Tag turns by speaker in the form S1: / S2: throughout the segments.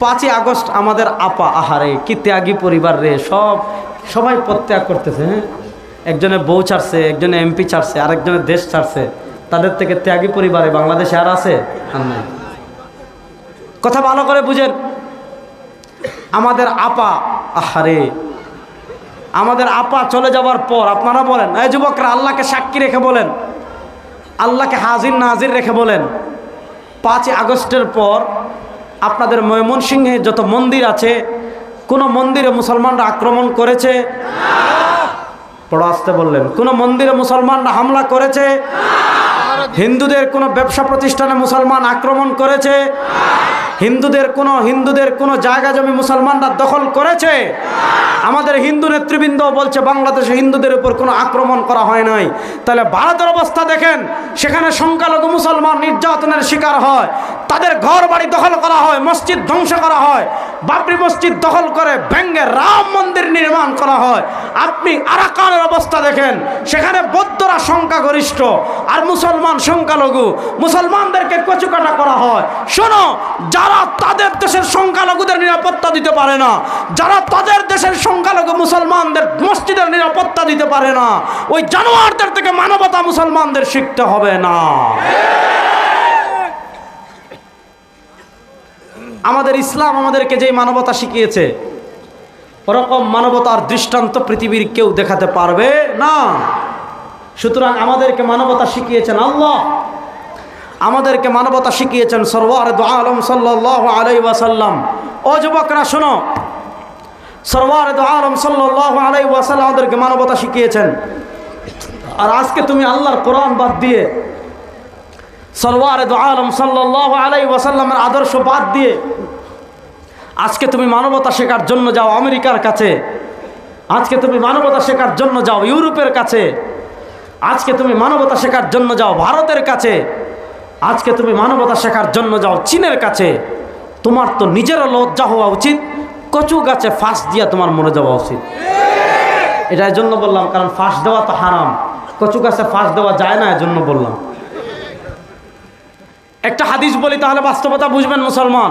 S1: পাঁচই আগস্ট আমাদের আপা, আহারে, কি ত্যাগী পরিবার রে, সব, সবাই প্রত্যাগ করতেছে হ্যাঁ? একজনে বউ ছাড়ছে, একজনে এমপি ছাড়ছে, আরেকজনের দেশ ছাড়ছে, তাদের থেকে ত্যাগী পরিবারে বাংলাদেশে আর আছে? আর নাই। কথা ভালো করে বুঝেন। আমাদের আপা, আহারে, আমাদের আপা চলে যাওয়ার পর, আপনারা বলেন, এই যুবকরা, আল্লাহকে সাক্ষী রেখে বলেন, আল্লাহকে হাজির নাজির রেখে বলেন। পাঁচই আগস্টের পর আপনাদের ময়মনসিংহে যত মন্দির আছে, কোনো মন্দিরে মুসলমানরা আক্রমণ করেছে? বড় আসতে বললেন। কোনো মন্দিরে মুসলমানরা হামলা করেছে? হিন্দুদের কোনো ব্যবসা প্রতিষ্ঠানে মুসলমান আক্রমণ করেছে? হিন্দুদের কোনো হিন্দুদের কোনো জায়গা জমি মুসলমানরা দখল করেছে? আমাদের হিন্দু নেতৃবৃন্দ বলছে, বাংলাদেশে হিন্দুদের উপর কোনো আক্রমণ করা হয় নাই। তাহলে ভারতের অবস্থা দেখেন, সেখানে সংখ্যালঘু মুসলমান নির্যাতনের শিকার হয়, তাদের ঘর বাড়ি দখল করা হয়, মসজিদ ধ্বংস করা হয়, বাবরি মসজিদ দখল করে ভেঙ্গে রাম মন্দির নির্মাণ করা হয়। আপনি আরাকানের অবস্থা দেখেন, সেখানে বৌদ্ধরা সংখ্যাগরিষ্ঠ আর মুসলমান সংখ্যালঘু। মুসলমানদেরকে কচুকাটা করা হয়। শোনো, যারা তাদের দেশের সংখ্যালঘুদের নিরাপত্তা দিতে পারে না, যারা তাদের দেশের সংখ্যালঘু মুসলমানদের মসজিদের নিরাপত্তা দিতে পারে না, ওই জানোয়ারদের থেকে মানবতা মুসলমানদের শিখতে হবে না। আমাদের ইসলাম আমাদেরকে যেই মানবতা শিখিয়েছে, ওরকম মানবতার দৃষ্টান্ত পৃথিবীর কেউ দেখাতে পারবে না। সুতরাং আমাদেরকে মানবতা শিখিয়েছেন আল্লাহ। আমাদেরকে মানবতা শিখিয়েছেন সরওয়ার দু আলম সাল্লাহ আলাই ওয়াসাল্লাম। ও যুবকরা, শোনো। সরওয়ার দু আলম সাল্লাহ আলাই ওয়াসাল্লাম আমাদেরকে মানবতা শিখিয়েছেন। আর আজকে তুমি আল্লাহর কোরআন বাদ দিয়ে সরওয়ার দু আলম সাল্লাহ আলাই ওয়াসাল্লামের আদর্শ বাদ দিয়ে আজকে তুমি মানবতা শেখার জন্য যাও আমেরিকার কাছে। আজকে তুমি মানবতা শেখার জন্য যাও ইউরোপের কাছে। আজকে তুমি মানবতা শেখার জন্য যাও ভারতের কাছে। আজকে তুমি মানবতা শেখার জন্য যাও চীনের কাছে। তোমার তো নিজেরও লজ্জা হওয়া উচিত, কচু গাছে ফাঁস দিয়া তোমার মরে যাওয়া উচিত। এটার জন্য বললাম, কারণ ফাঁস দেওয়া তো হারাম। কচু গাছে ফাঁস দেওয়া যায় না, এজন্য বললাম। একটা হাদিস বলি তাহলে বাস্তবতা বুঝবেন মুসলমান।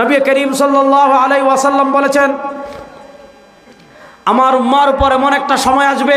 S1: নবী করিম সাল্লাহ আলাই ওয়াসাল্লাম বলেছেন, আমার উম্মার উপর এমন একটা সময় আসবে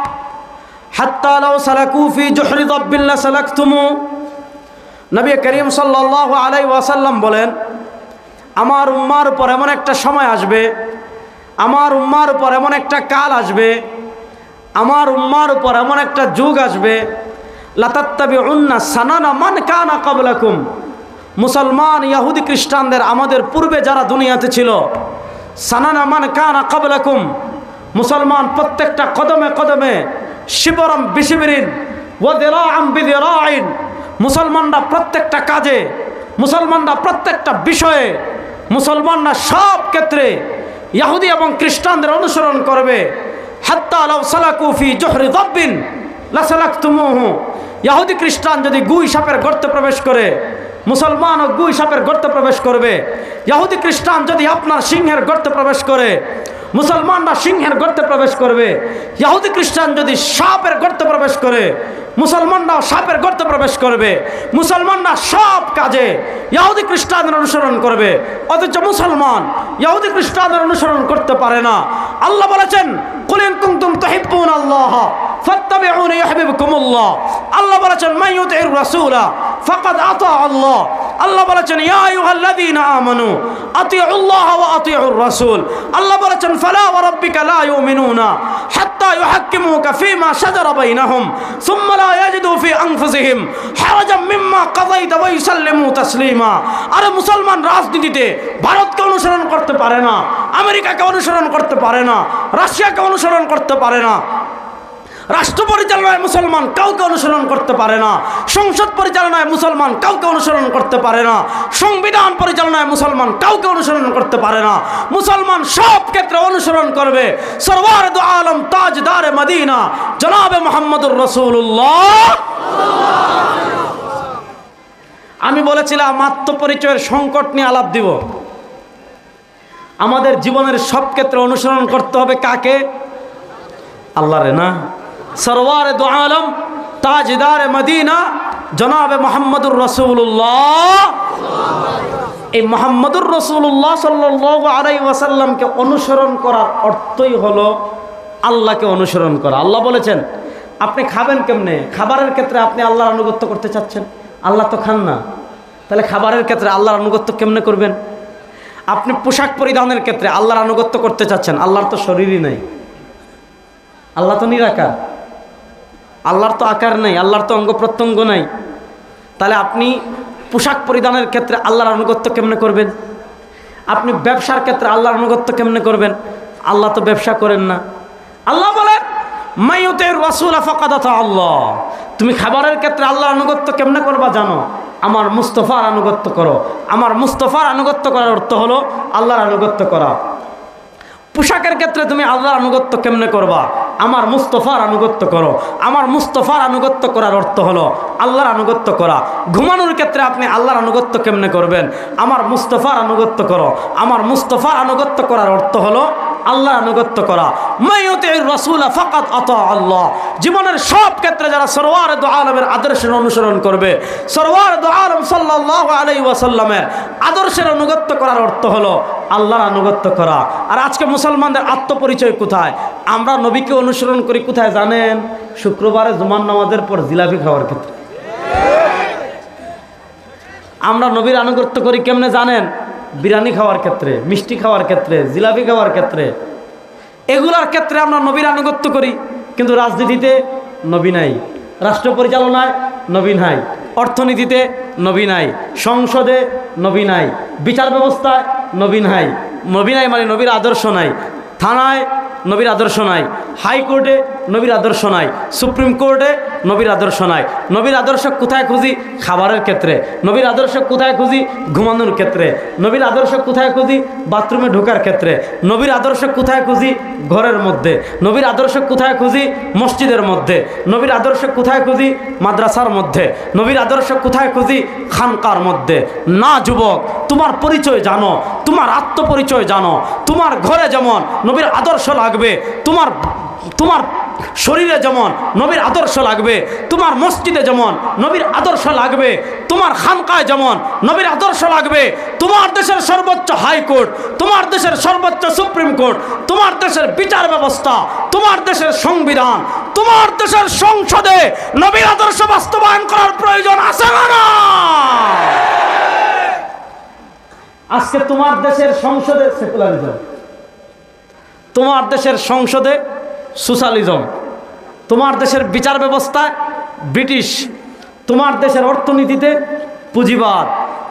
S1: নবী করিম আলাইহি ওয়াসাল্লাম বলেন, আমার উম্মার উপর এমন একটা সময় আসবে, আমার উম্মার উপর এমন একটা কাল আসবে, আমার উম্মার উপর এমন একটা যুগ আসবে লাতাত্তাবি সানানা মান কাবলাকুম মুসলমান, ইয়াহুদি, খ্রিস্টানদের আমাদের পূর্বে যারা দুনিয়াতে ছিল, সানানা মান কানা কাবলাকুম মুসলমান প্রত্যেকটা কদমে কদমে শিবরম বিশিবিরিন ওয়াদিরাআম বিদিরাইন। মুসলমানরা প্রত্যেকটা কাজে, মুসলমানরা প্রত্যেকটা বিষয়ে, মুসলমানরা সব ক্ষেত্রে ইয়াহুদি এবং খ্রিস্টানদের অনুসরণ করবে। হাত্তা লাউ সালাকু ফি জহরি দাব্বিন লাসালাকতুমুহু। ইয়াহুদি, খ্রিস্টান যদি গুই সাপের গর্তে প্রবেশ করে, মুসলমানও গুই সাপের গর্তে প্রবেশ করবে। ইয়াহুদি, খ্রিস্টান যদি আপনার সিংহের গর্তে প্রবেশ করে মুসলমানরা সিংহের গর্তে প্রবেশ করবে। ইয়াহুদি খ্রিস্টান যদি সাপের গর্তে প্রবেশ করে, মুসলমানরাও সাপের গর্তে প্রবেশ করবে। মুসলমানরা সব কাজে ইয়াহুদি খ্রিস্টানদের অনুসরণ করবে। অথচ মুসলমান ইয়াহুদি খ্রিস্টানদের অনুসরণ করতে পারে না। আল্লাহ বলেছেন আল্লাহ আল্লাহ বলেছেন আল্লাহ। আল্লাহ বলেছেন আমানু, আতিউল্লাহ ওয়া আতিউর রাসূল আল্লাহ বলেছেন, ফালা ওয়া রাব্বিকা লা ইউমিনুনা হাত্তা ইউহাক্কিমুকা ফীমা শাজারা বাইনাহুম, সুম্মা লা ইয়াজিদু ফি আনফুসিহিম, হারাজাম মিম্মা কাযাইতা ওয়া ইউসাল্লিমু তাসলিমা। আরে মুসলমান রাজনীতিতে ভারতকে অনুসরণ করতে পারে না, আমেরিকাকে অনুসরণ করতে পারে না, রাশিয়াকে অনুসরণ করতে পারে না রাষ্ট্র পরিচালনায় মুসলমান কাউকে অনুসরণ করতে পারে না, সংসদ পরিচালনায় মুসলমান কাউকে অনুসরণ করতে পারে না, সংবিধান পরিচালনায় মুসলমান কাউকে অনুসরণ করতে পারে না, মুসলমান সব ক্ষেত্রে অনুসরণ করবে। সরওয়ার দু আলম তাজদার মদিনা, জনাবে মোহাম্মদুর রসুল্লাহ আমি বলেছিলাম আত্মপরিচয়ের সংকট নিয়ে আলাপ দিব। আমাদের জীবনের সব ক্ষেত্রে অনুসরণ করতে হবে কাকে? আল্লাহরে না? সরওয়ার দু আলম, তাজদার মদিনা, জনাবে মোহাম্মদুর রসুল্লাহ এই মোহাম্মদুর রসুল্লাহ সাল্লাহ আলাই ওয়াসাল্লামকে অনুসরণ করার অর্থই হলো আল্লাহকে অনুসরণ করা। আল্লাহ বলেছেন, আপনি খাবেন কেমনে? খাবারের ক্ষেত্রে আপনি আল্লাহর আনুগত্য করতে চাচ্ছেন? আল্লাহ তো খান না। তাহলে খাবারের ক্ষেত্রে আল্লাহর আনুগত্য কেমনে করবেন? আপনি পোশাক পরিধানের ক্ষেত্রে আল্লাহর আনুগত্য করতে চাচ্ছেন? আল্লাহর তো শরীরই নাই। আল্লাহ তো নিরাকার। আল্লাহর তো আকার নেই, আল্লাহর তো অঙ্গ প্রত্যঙ্গ নাই। তাহলে আপনি পোশাক পরিধানের ক্ষেত্রে আল্লাহর আনুগত্য কেমনে করবেন? আপনি ব্যবসার ক্ষেত্রে আল্লাহর আনুগত্য কেমনে করবেন? আল্লাহ তো ব্যবসা করেন না। আল্লাহ বলেন মাইয়তের রসুল ফকাদত আল্লাহ। তুমি খাবারের ক্ষেত্রে আল্লাহর আনুগত্য কেমনে করবা জানো? আমার মুস্তফার আনুগত্য করো। আমার মুস্তফার আনুগত্য করার অর্থ হলো আল্লাহর আনুগত্য করা। পোশাকের ক্ষেত্রে তুমি আল্লাহর আনুগত্য কেমনে করবা? আমার মুস্তফার আনুগত্য করো। আমার মুস্তফার আনুগত্য করার অর্থ হলো আল্লাহর আনুগত্য করা। ঘুমানোর ক্ষেত্রে আপনি আল্লাহর আনুগত্য কেমনে করবেন? আমার মুস্তফার আনুগত্য করো। আমার মুস্তফার আনুগত্য করার অর্থ হলো আল্লাহর আনুগত্য করা। রসুল ফাকাত আত আল্লাহ। জীবনের সব ক্ষেত্রে যারা সরওয়ার দু আলমের আদর্শের অনুসরণ করবে সরওয়ার দু আলম সাল্লাহ আলাই ওয়াসাল্লামের আদর্শের আনুগত্য করার অর্থ হলো আল্লাহর আনুগত্য করা। আর আজকে মুসলমানদের আত্মপরিচয় কোথায়? আমরা নবীকে অনুসরণ করি কোথায় জানেন? শুক্রবারে জুমান নামাজের পর জিলাপি খাওয়ার ক্ষেত্রে। আমরা নবীর আনুগত্য করি কেমনে জানেন? বিরিয়ানি খাওয়ার ক্ষেত্রে, মিষ্টি খাওয়ার ক্ষেত্রে, জিলাপি খাওয়ার ক্ষেত্রে, এগুলার ক্ষেত্রে আমরা নবীর আনুগত্য করি, কিন্তু রাজনীতিতে নবী নাই, রাষ্ট্র পরিচালনায় নবী নাই, অর্থনীতিতে নবী নাই, সংসদে নবী নাই, বিচার ব্যবস্থায় নবী নাই নবী নাই মানে নবীর আদর্শ নাই, থানায় নবীর আদর্শ নাই হাইকোর্টে নবীর আদর্শ নাই সুপ্রিম কোর্টে নবীর আদর্শ নাই নবীর আদর্শ কোথায় খুঁজি খাবারের ক্ষেত্রে নবীর আদর্শ কোথায় খুঁজি ঘুমানোর ক্ষেত্রে নবীর আদর্শ কোথায় খুঁজি বাথরুমে ঢোকার ক্ষেত্রে নবীর আদর্শ কোথায় খুঁজি ঘরের মধ্যে নবীর আদর্শ কোথায় খুঁজি মসজিদের মধ্যে নবীর আদর্শ কোথায় খুঁজি মাদ্রাসার মধ্যে নবীর আদর্শ কোথায় খুঁজি খানকার মধ্যে না যুবক তোমার পরিচয় জানো তোমার আত্মপরিচয় জানো। তোমার ঘরে যেমন নবীর আদর্শ লাগবে, তোমার তোমার শরীরে যেমন নবীর আদর্শ লাগবে, তোমার মসজিদে যেমন নবীর আদর্শ লাগবে, তোমার খানকায় যেমন নবীর আদর্শ লাগবে, তোমার দেশের সর্বোচ্চ হাইকোর্ট, তোমার দেশের সর্বোচ্চ সুপ্রিম কোর্ট, তোমার দেশের বিচার ব্যবস্থা, তোমার দেশের সংবিধান, তোমার দেশের সংসদে নবীর আদর্শ বাস্তবায়ন করার প্রয়োজন আছে না না আজকে তোমার দেশের সংসদে সেকুলারিজম। তোমার দেশের সংসদে সোশ্যালিজম। তোমার দেশের বিচার ব্যবস্থায় ব্রিটিশ। তোমার দেশের অর্থনীতিতে পুঁজিবাদ।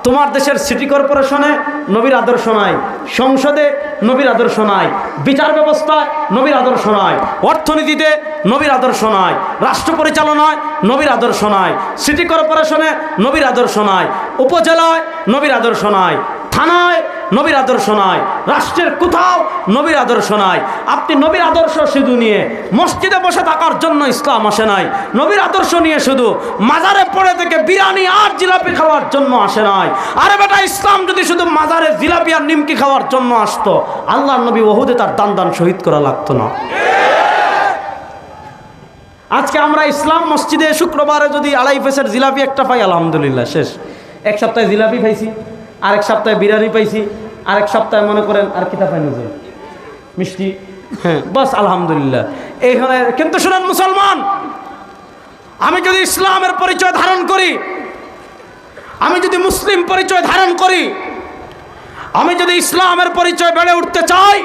S1: তোমার দেশের সিটি কর্পোরেশনে নবীর আদর্শ নাই। সংসদে নবীর আদর্শ নাই। বিচার ব্যবস্থায় নবীর আদর্শ নাই। অর্থনীতিতে নবীর আদর্শ নাই। রাষ্ট্র পরিচালনায় নবীর আদর্শ নাই। সিটি কর্পোরেশনে নবীর আদর্শ নাই। উপজেলায় নবীর আদর্শ নাই। থানায়, নবীর আদর্শ নাই রাষ্ট্রের কোথাও নবীর আদর্শ নাই। আপনি নবীর আদর্শ শুধু নিয়ে মসজিদে বসে থাকার জন্য ইসলাম আসে নাই। নবীর আদর্শ নিয়ে শুধু মাজারে পড়ে থেকে বিরিয়ানি আর জিলাপি খাওয়ার জন্য আসে নাই। আরে বেটা, ইসলাম যদি শুধু মাজারে জিলাপি আর নিমকি খাওয়ার জন্য আসতো আল্লাহ নবী ওহুদে তার দান দান শহীদ করা লাগতো না। আজকে আমরা ইসলাম মসজিদে শুক্রবারে যদি আড়াই পেসের জিলাপি একটা পাই, আলহামদুলিল্লাহ, শেষ। এক সপ্তাহে জিলাপি খাইছি। আরেক সপ্তাহে বিরিয়ানি পাইছি আরেক সপ্তাহে মনে করেন আর কিতা পাই নজর মিষ্টি। হ্যাঁ। বাস আলহামদুলিল্লাহ। এইখানে কিন্তু শুনেন মুসলমান আমি যদি ইসলামের পরিচয় ধারণ করি আমি যদি মুসলিম পরিচয় ধারণ করি আমি যদি ইসলামের পরিচয় বেড়ে উঠতে চাই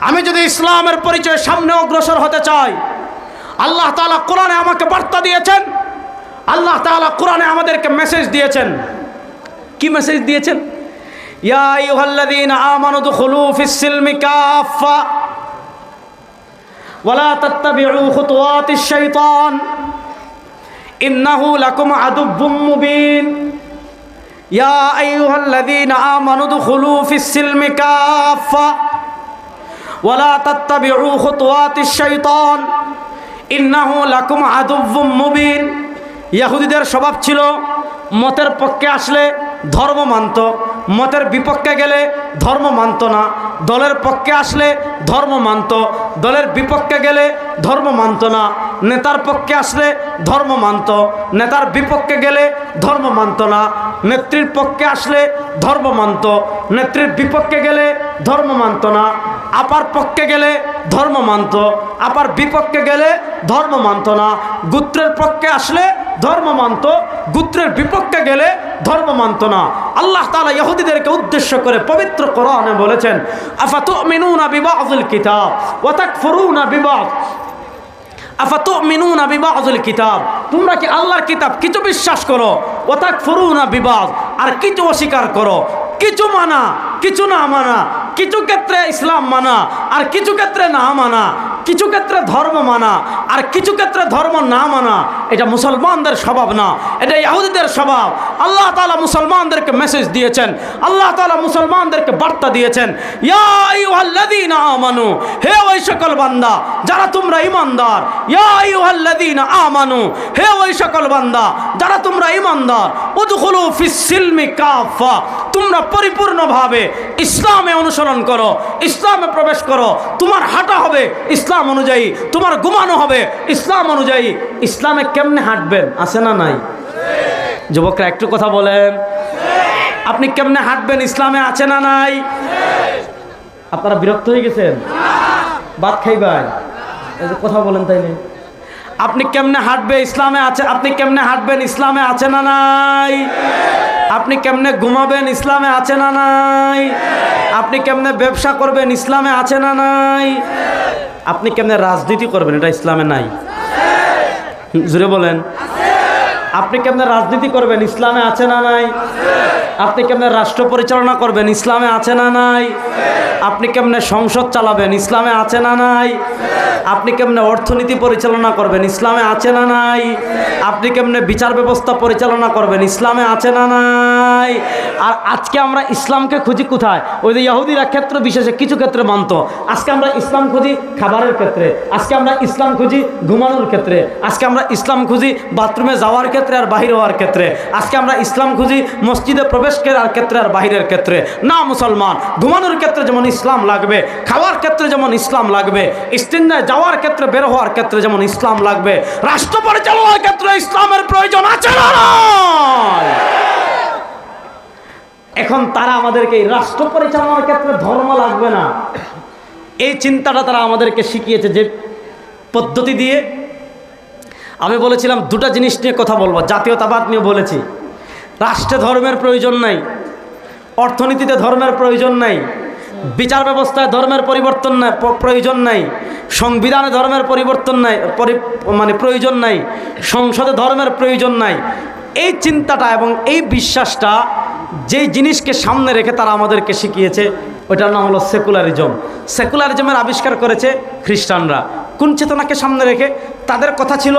S1: আমি যদি ইসলামের পরিচয় সামনে অগ্রসর হতে চাই আল্লাহ তাআলা কোরআনে আমাকে বার্তা দিয়েছেন আল্লাহ তাআলা কোরআনে আমাদেরকে মেসেজ দিয়েছেন। কি মেসেজ দিয়েছেন? ইয়া ইয়া ইহুদিদের স্বভাব ছিল মতের পক্ষে আসলে ধর্ম মানত, মতের বিপক্ষে গেলে ধর্ম মানত না, দলের পক্ষে আসলে ধর্ম মানত, দলের বিপক্ষে গেলে ধর্ম মানত না, নেতার পক্ষে আসলে ধর্ম মানত, নেতার বিপক্ষে গেলে ধর্ম মানত না, নেত্রীর পক্ষে আসলে ধর্ম মানত, নেত্রীর বিপক্ষে গেলে ধর্ম মানত না, আপার পক্ষে গেলে ধর্ম মানত, আপার বিপক্ষে গেলে ধর্ম মানত না, গুত্রের পক্ষে আসলে ধর্ম মানত, গুত্রের বিপক্ষে গেলে ধর্ম মানত না। আল্লাহ তালা ইহুদিদেরকে উদ্দেশ্য করে পবিত্র কোরআনে বলেছেন, আফাতুমিনুনা বিবাযিল কিতাব ওয়া তাকফুরুনা বিবায আফাতুমিনুনা বিবাযিল কিতাব তোমরা কি আল্লাহর কিতাব কিছু বিশ্বাস করো? ওয়া তাকফুরুনা বিবায আর কিছু অস্বীকার করো। কিছু মানা কিছু না মানা কিছু ক্ষেত্রে ইসলাম মানা আর কিছু ক্ষেত্রে না মানা কিছু ক্ষেত্রে ধর্ম মানা, আর কিছু ক্ষেত্রে ধর্ম না মানা, এটা মুসলমানদের স্বভাব না, এটা ইহুদিদের স্বভাব। আল্লাহ তালা মুসলমানদেরকে মেসেজ দিয়েছেন, আল্লাহ তালা মুসলমানদেরকে বার্তা দিয়েছেন আমানু, হে ওই সকল বান্দা, যারা তোমরা আইয়ুহাল্লাযীনা আমানু, হে ওই সকল বান্দা, যারা তোমরা ঈমানদার, উদখুলু তোমরা পরিপূর্ণভাবে ইসলামে অনুসরণ করো, ইসলামে প্রবেশ করো, তোমার হাঁটা হবে ইসলাম অনুযায়ী তোমার ঘুমানো হবে। ইসলাম অনুযায়ী ইসলামে কেমনে হাঁটবেন? আছে না নাই? যুবকরা একটু কথা বলেন। আপনি কেমনে হাঁটবেন? ইসলামে আছে না নাই? আপনারা বিরক্ত হয়ে গেছেন? ভাত খাইবাই কথা বলেন তাইলে। আপনি কেমনে হাঁটবে? ইসলামে আছে, আপনি কেমনে হাঁটবেন? ইসলামে আছে না নাই? আপনি কেমনে ঘুমাবেন? ইসলামে আছে না নাই? আপনি কেমনে ব্যবসা করবেন? ইসলামে আছে না নাই? আপনি কেমনে রাজনীতি করবেন? এটা ইসলামে নাই। জুড়ে বলেন। আপনি কেমনে রাজনীতি করবেন? ইসলামে আছে না নাই? আপনি কেমনে রাষ্ট্র পরিচালনা করবেন? ইসলামে আছে না নাই? আপনি কেমনে সংসদ চালাবেন? ইসলামে আছে না নাই? আপনি কেমনে অর্থনীতি পরিচালনা করবেন? ইসলামে আছে না নাই? আপনি কেমনে বিচার ব্যবস্থা পরিচালনা করবেন? ইসলামে আছে না নাই? আর আজকে আমরা ইসলামকে খুঁজি কোথায়? ওই যে ইহুদিরা ক্ষেত্র বিশেষে কিছু ক্ষেত্রে মানত। আজকে আমরা ইসলাম খুঁজি খাবারের ক্ষেত্রে। আজকে আমরা ইসলাম খুঁজি ঘুমানোর ক্ষেত্রে। আজকে আমরা ইসলাম খুঁজি বাথরুমে যাওয়ার ক্ষেত্রে আর বাহির হওয়ার ক্ষেত্রে। আজকে আমরা ইসলাম খুঁজি মসজিদে প্রবেশ করার ক্ষেত্রে আর বাহিরের ক্ষেত্রে। না মুসলমান, ঘুমানোর ক্ষেত্রে যেমন ইসলাম লাগবে, খাওয়ার ক্ষেত্রে যেমন ইসলাম লাগবে, ইস্তিন্দায় যাওয়ার ক্ষেত্রে, বের হওয়ার ক্ষেত্রে যেমন ইসলাম লাগবে, রাষ্ট্র পরিচালনার ক্ষেত্রে ইসলামের প্রয়োজন আছে এখন তারা আমাদেরকে রাষ্ট্র পরিচালনার ক্ষেত্রে ধর্ম লাগবে না। এই চিন্তাটা তারা আমাদেরকে শিখিয়েছে যে পদ্ধতি দিয়ে। আমি বলেছিলাম দুটো জিনিস নিয়ে কথা বলব, জাতীয়তাবাদ নিয়ে বলেছি। রাষ্ট্রে ধর্মের প্রয়োজন নাই, অর্থনীতিতে ধর্মের প্রয়োজন নাই, বিচার ব্যবস্থায় ধর্মের পরিবর্তন নাই প্রয়োজন নাই, সংবিধানে ধর্মের পরিবর্তন নাই মানে প্রয়োজন নাই, সংসদে ধর্মের প্রয়োজন নাই। এই চিন্তাটা এবং এই বিশ্বাসটা যেই জিনিসকে সামনে রেখে তারা আমাদেরকে শিখিয়েছে ওটার নাম হলো সেকুলারিজম। সেকুলারিজমের আবিষ্কার করেছে খ্রিস্টানরা। কোন চেতনাকে সামনে রেখে? তাদের কথা ছিল,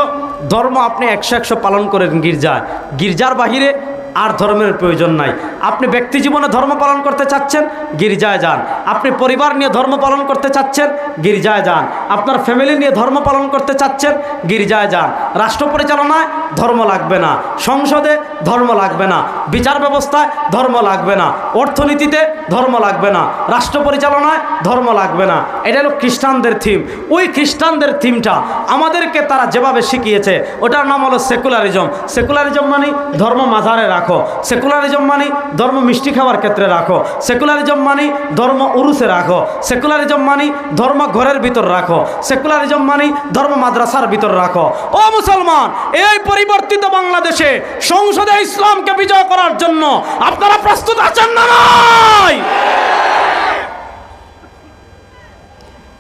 S1: ধর্ম আপনি একশো একশো পালন করেন গির্জায়। গির্জার বাহিরে আর ধর্মের প্রয়োজন নাই। আপনি ব্যক্তি জীবনে ধর্ম পালন করতে চাচ্ছেন, গির্জায় যান। আপনি পরিবার নিয়ে ধর্ম পালন করতে চাচ্ছেন, গির্জায় যান। আপনার ফ্যামিলি নিয়ে ধর্ম পালন করতে চাচ্ছেন, গির্জায় যান। রাষ্ট্র পরিচালনায় ধর্ম লাগবে না। সংসদে ধর্ম লাগবে না। বিচার ব্যবস্থায় ধর্ম লাগবে না। অর্থনীতিতে ধর্ম লাগবে না। রাষ্ট্র পরিচালনায় ধর্ম লাগবে না। এটা হলো খ্রিস্টানদের থিম ওই খ্রিস্টানদের থিমটা আমাদেরকে তারা যেভাবে শিখিয়েছে, ওটার নাম হলো সেকুলারিজম সেকুলারিজম মানে ধর্ম মাঝারে রাখো। সেকুলারিজম মানে ধর্ম মিষ্টি খাওয়ার ক্ষেত্রে রাখো। সেকুলারিজম মানে ধর্ম উরুসে রাখো। সেকুলারিজম মানে ধর্ম ঘরের ভিতর রাখো। সেকুলারিজম মানে ধর্ম মাদ্রাসার ভিতর রাখো। ও মুসলমান, এই পরিবর্তিত বাংলাদেশে সংসদে ইসলামকে বিজয় করার জন্য আপনারা প্রস্তুত আছেন না নাই?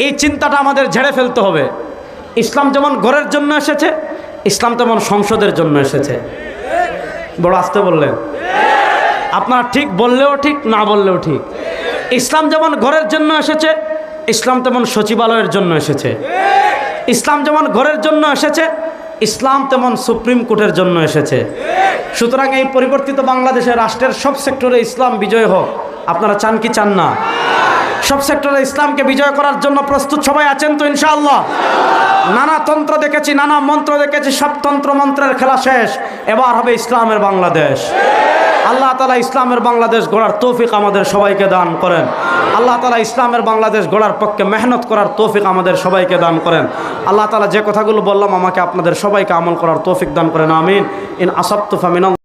S1: এই চিন্তাটা আমাদের ঝেড়ে ফেলতে হবে। ইসলাম যেমন ঘরের জন্য এসেছে, ইসলাম তেমন সংসদের জন্য এসেছে। বড় আসতে বললেন। আপনারা ঠিক বললেও ঠিক, না বললেও ঠিক। ইসলাম যেমন ঘরের জন্য এসেছে, ইসলাম তেমন সচিবালয়ের জন্য এসেছে। ইসলাম যেমন ঘরের জন্য এসেছে, ইসলাম তেমন সুপ্রিম কোর্টের জন্য এসেছে। সুতরাং এই পরিবর্তিত বাংলাদেশে রাষ্ট্রের সব সেক্টরে ইসলাম বিজয় হোক। আপনারা চান কি চান না? সব সেক্টরে ইসলামকে বিজয় করার জন্য প্রস্তুত সবাই আছেন তো ইনশাআল্লাহ? নানা তন্ত্র দেখেছি, নানা মন্ত্র দেখেছি, সব তন্ত্র মন্ত্রের খেলা শেষ। এবার হবে ইসলামের বাংলাদেশ। আল্লাহ তালা ইসলামের বাংলাদেশ গড়ার তৌফিক আমাদের সবাইকে দান করেন। আল্লাহ তালা ইসলামের বাংলাদেশ গড়ার পক্ষে মেহনত করার তৌফিক আমাদের সবাইকে দান করেন। আল্লাহ তালা যে কথাগুলো বললাম, আমাকে আপনাদের সবাইকে আমল করার তৌফিক দান করেন, আমিন। ইন আসাপ্তুফামিন